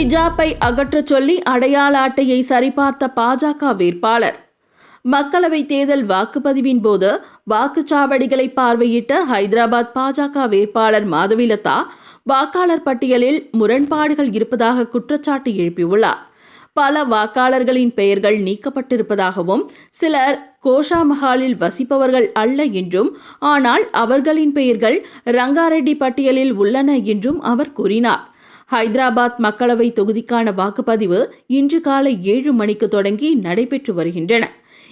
ஹிஜாப்பை அகற்றச் சொல்லி அடையாள அட்டையை சரிபார்த்த பாஜக வேட்பாளர். மக்களவை தேர்தல் வாக்குப்பதிவின் போது வாக்குச்சாவடிகளை பார்வையிட்ட ஹைதராபாத் பாஜக வேட்பாளர் மாதவிலதா வாக்காளர் பட்டியலில் முரண்பாடுகள் இருப்பதாக குற்றச்சாட்டு எழுப்பியுள்ளார். பல வாக்காளர்களின் பெயர்கள் நீக்கப்பட்டிருப்பதாகவும் சிலர் கோஷா மஹாலில் வசிப்பவர்கள் அல்ல என்றும் ஆனால் அவர்களின் பெயர்கள் ரங்காரெட்டி பட்டியலில் உள்ளன என்றும் அவர் கூறினார். ஹைதராபாத் மக்களவை தொகுதிக்கான வாக்குப்பதிவு இன்று காலை ஏழு மணிக்கு தொடங்கி நடைபெற்று வருகின்றன.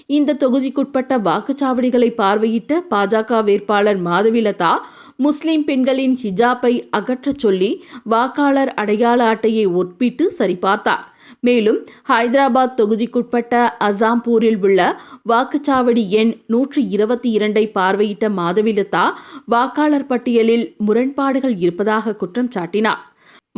இந்த தொகுதிக்குட்பட்ட வாக்குச்சாவடிகளை பார்வையிட்ட பாஜக வேட்பாளர் மாதவிலதா முஸ்லிம் பெண்களின் ஹிஜாப்பை அகற்றச் சொல்லி வாக்காளர் அடையாள அட்டையை ஒப்பிட்டு சரிபார்த்தார். மேலும் ஹைதராபாத் தொகுதிக்குட்பட்ட அசாம்பூரில் உள்ள வாக்குச்சாவடி எண் நூற்றி இருபத்தி இரண்டை பார்வையிட்ட மாதவிலதா வாக்காளர் பட்டியலில் முரண்பாடுகள் இருப்பதாக குற்றம் சாட்டினார்.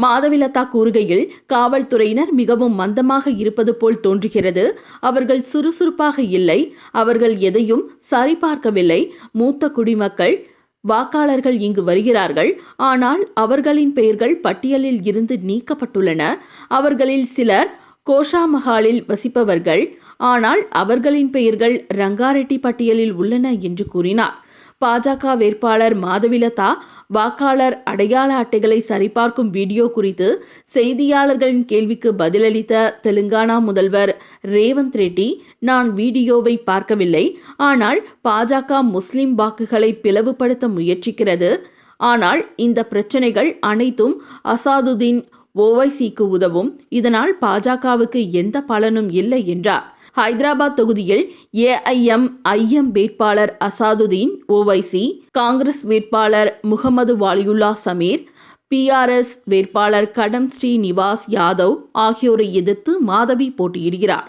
மாதவிலதா கூறுகையில் காவல்துறையினர் மிகவும் மந்தமாக இருப்பது போல் தோன்றுகிறது. அவர்கள் சுறுசுறுப்பாக இல்லை. அவர்கள் எதையும் சரிபார்க்கவில்லை. மூத்த குடிமக்கள் வாக்காளர்கள் இங்கு வருகிறார்கள். ஆனால் அவர்களின் பெயர்கள் பட்டியலில் இருந்து நீக்கப்பட்டுள்ளன. அவர்களில் சிலர் கோஷா மஹாலில் வசிப்பவர்கள். ஆனால் அவர்களின் பெயர்கள் ரங்காரெட்டி பட்டியலில் உள்ளன என்று கூறினார். பாஜக வேட்பாளர் மாதவிலதா வாக்காளர் அடையாள அட்டைகளை சரிபார்க்கும் வீடியோ குறித்து செய்தியாளர்களின் கேள்விக்கு பதிலளித்த தெலுங்கானா முதல்வர் ரேவந்த் ரெட்டி நான் வீடியோவை பார்க்கவில்லை. ஆனால் பாஜக முஸ்லிம் வாக்குகளை பிளவுபடுத்த முயற்சிக்கிறது. ஆனால் இந்த பிரச்சனைகள் அனைத்தும் அசாதுதீன் ஓவைசிக்கு உதவும். இதனால் பாஜகவுக்கு எந்த பலனும் இல்லை என்றார். ஹைதராபாத் தொகுதியில் ஏஐஎம் ஐஎம் வேட்பாளர் அசாதுதீன் ஓவைசி காங்கிரஸ் வேட்பாளர் முகமது வாலியுல்லா சமீர் பிஆர்எஸ் வேட்பாளர் கடம் ஸ்ரீ நிவாஸ் யாதவ் ஆகியோரை எதிர்த்து மாதவி போட்டியிடுகிறார்.